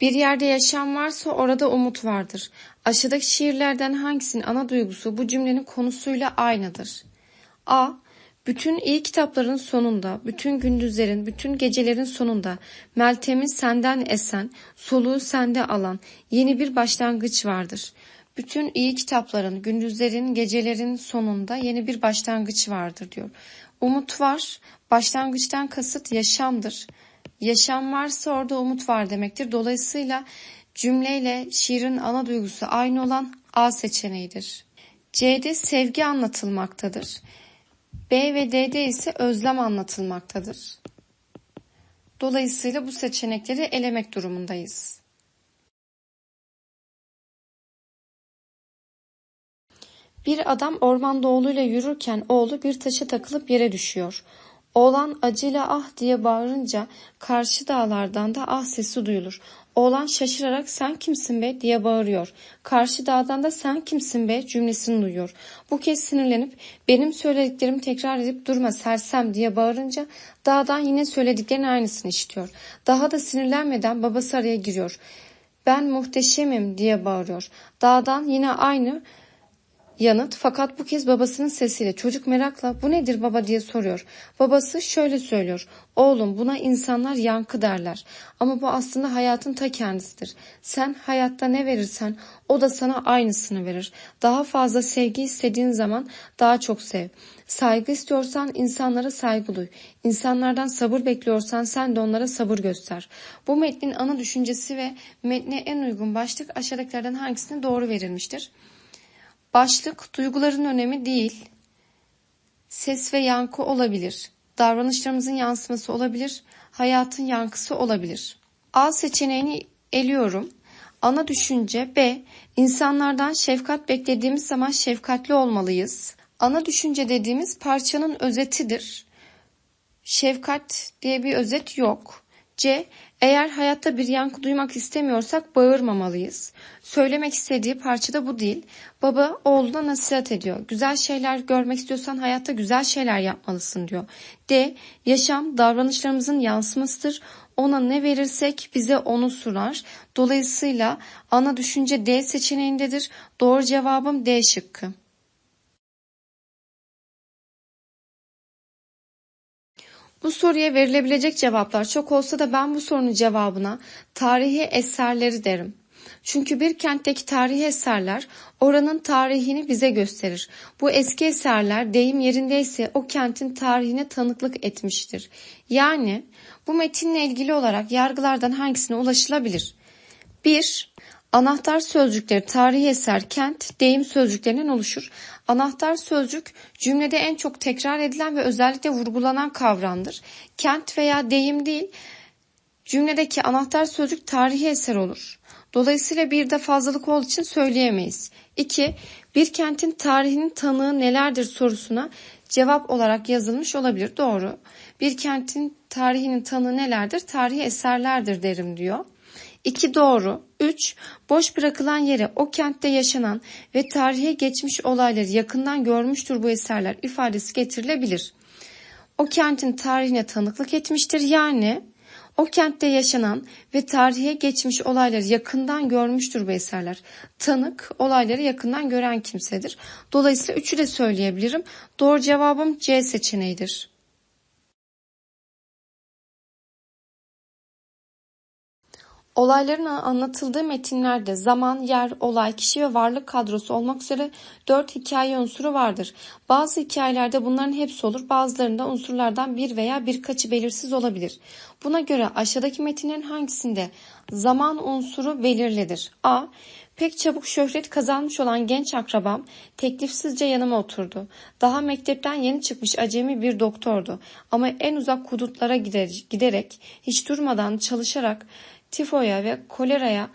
Bir yerde yaşam varsa orada umut vardır. Aşağıdaki şiirlerden hangisinin ana duygusu bu cümlenin konusuyla aynıdır? A. Bütün iyi kitapların sonunda, bütün gündüzlerin, bütün gecelerin sonunda Meltem'in senden esen, soluğu sende alan yeni bir başlangıç vardır. Bütün iyi kitapların, gündüzlerin, gecelerin sonunda yeni bir başlangıç vardır diyor. Umut var, başlangıçtan kasıt yaşamdır. Yaşam varsa orada umut var demektir. Dolayısıyla cümleyle şiirin ana duygusu aynı olan A seçeneğidir. C'de sevgi anlatılmaktadır. B ve D'de ise özlem anlatılmaktadır. Dolayısıyla bu seçenekleri elemek durumundayız. Bir adam ormanda oğluyla yürürken oğlu bir taşa takılıp yere düşüyor. Oğlan acıyla ah diye bağırınca karşı dağlardan da ah sesi duyulur. Oğlan şaşırarak sen kimsin be diye bağırıyor. Karşı dağdan da sen kimsin be cümlesini duyuyor. Bu kez sinirlenip benim söylediklerimi tekrar edip durma sersem diye bağırınca dağdan yine söylediklerinin aynısını işitiyor. Daha da sinirlenmeden babası araya giriyor. Ben muhteşemim diye bağırıyor. Dağdan yine aynı Yanıt fakat bu kez babasının sesiyle çocuk merakla bu nedir baba diye soruyor. Babası şöyle söylüyor. Oğlum buna insanlar yankı derler. Ama bu aslında hayatın ta kendisidir. Sen hayatta ne verirsen o da sana aynısını verir. Daha fazla sevgi istediğin zaman daha çok sev. Saygı istiyorsan insanlara saygı duy. İnsanlardan sabır bekliyorsan sen de onlara sabır göster. Bu metnin ana düşüncesi ve metne en uygun başlık aşağıdakilerden hangisine doğru verilmiştir? Başlık duyguların önemi değil, ses ve yankı olabilir. Davranışlarımızın yansıması olabilir, hayatın yankısı olabilir. A seçeneğini eliyorum. Ana düşünce B. İnsanlardan şefkat beklediğimiz zaman şefkatli olmalıyız. Ana düşünce dediğimiz parçanın özetidir. Şefkat diye bir özet yok. C. Eğer hayatta bir yankı duymak istemiyorsak bağırmamalıyız. Söylemek istediği parçada bu değil. Baba oğluna nasihat ediyor. Güzel şeyler görmek istiyorsan hayatta güzel şeyler yapmalısın diyor. D. Yaşam davranışlarımızın yansımasıdır. Ona ne verirsek bize onu sunar. Dolayısıyla ana düşünce D seçeneğindedir. Doğru cevabım D şıkkı. Bu soruya verilebilecek cevaplar çok olsa da ben bu sorunun cevabına tarihi eserleri derim. Çünkü bir kentteki tarihi eserler oranın tarihini bize gösterir. Bu eski eserler deyim yerindeyse o kentin tarihine tanıklık etmiştir. Yani bu metinle ilgili olarak yargılardan hangisine ulaşılabilir? 1. Anahtar sözcükleri tarihi eser, kent, deyim sözcüklerinden oluşur. Anahtar sözcük cümlede en çok tekrar edilen ve özellikle vurgulanan kavramdır. Kent veya deyim değil, cümledeki anahtar sözcük tarihi eser olur. Dolayısıyla bir de fazlalık olduğu için söyleyemeyiz. 2. Bir kentin tarihinin tanığı nelerdir sorusuna cevap olarak yazılmış olabilir. Doğru. Bir kentin tarihinin tanığı nelerdir? Tarihi eserlerdir derim diyor. 2 doğru. 3. Boş bırakılan yere o kentte yaşanan ve tarihe geçmiş olayları yakından görmüştür bu eserler ifadesi getirilebilir. O kentin tarihine tanıklık etmiştir. Yani o kentte yaşanan ve tarihe geçmiş olayları yakından görmüştür bu eserler. Tanık olayları yakından gören kimsedir. Dolayısıyla üçü de söyleyebilirim. Doğru cevabım C seçeneğidir. Olayların anlatıldığı metinlerde zaman, yer, olay, kişi ve varlık kadrosu olmak üzere dört hikaye unsuru vardır. Bazı hikayelerde bunların hepsi olur, bazılarında unsurlardan bir veya birkaçı belirsiz olabilir. Buna göre aşağıdaki metinlerin hangisinde zaman unsuru belirlidir? A. Pek çabuk şöhret kazanmış olan genç akrabam teklifsizce yanıma oturdu. Daha mektepten yeni çıkmış acemi bir doktordu ama en uzak kudutlara giderek hiç durmadan çalışarak tifoya ve koleraya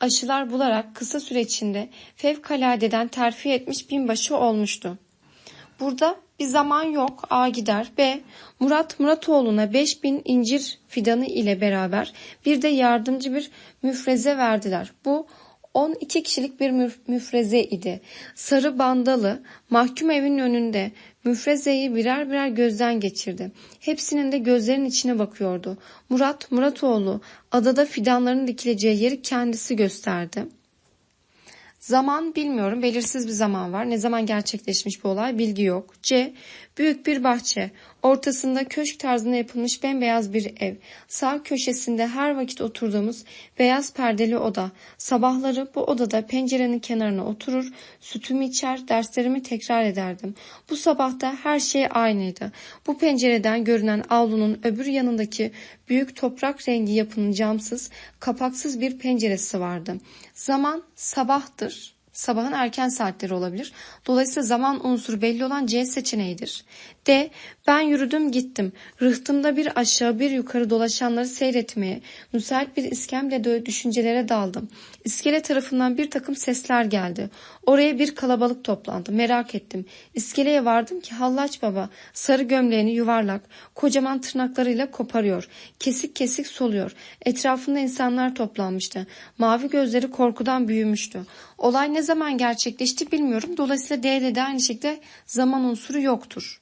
aşılar bularak kısa süre içinde fevkaladeden terfi etmiş binbaşı olmuştu. Burada bir zaman yok A gider. B. Murat Muratoğlu'na 5000 incir fidanı ile beraber bir de yardımcı bir müfreze verdiler. Bu 12 kişilik bir müf- müfreze idi. Sarı bandalı mahkum evinin önünde müfrezeyi birer birer gözden geçirdi. Hepsinin de gözlerinin içine bakıyordu. Murat Muratoğlu adada fidanların dikileceği yeri kendisi gösterdi. Zaman bilmiyorum. Belirsiz bir zaman var. Ne zaman gerçekleşmiş bu olay bilgi yok. C. Büyük bir bahçe. Ortasında köşk tarzında yapılmış bembeyaz bir ev. Sağ köşesinde her vakit oturduğumuz beyaz perdeli oda. Sabahları bu odada pencerenin kenarına oturur, sütümü içer, derslerimi tekrar ederdim. Bu sabahta her şey aynıydı. Bu pencereden görünen avlunun öbür yanındaki büyük toprak rengi yapının camsız, kapaksız bir penceresi vardı. Zaman sabahtır. Sabahın erken saatleri olabilir. Dolayısıyla zaman unsuru belli olan C seçeneğidir. D. Ben yürüdüm gittim. Rıhtımda bir aşağı bir yukarı dolaşanları seyretmeye, müsait bir iskemlede düşüncelere daldım. İskele tarafından bir takım sesler geldi. Oraya bir kalabalık toplandı. Merak ettim. İskeleye vardım ki Hallaç Baba sarı gömleğini yuvarlak, kocaman tırnaklarıyla koparıyor. Kesik kesik soluyor. Etrafında insanlar toplanmıştı. Mavi gözleri korkudan büyümüştü. Olay ne zaman gerçekleşti bilmiyorum. Dolayısıyla D'de de aynı şekilde zaman unsuru yoktur.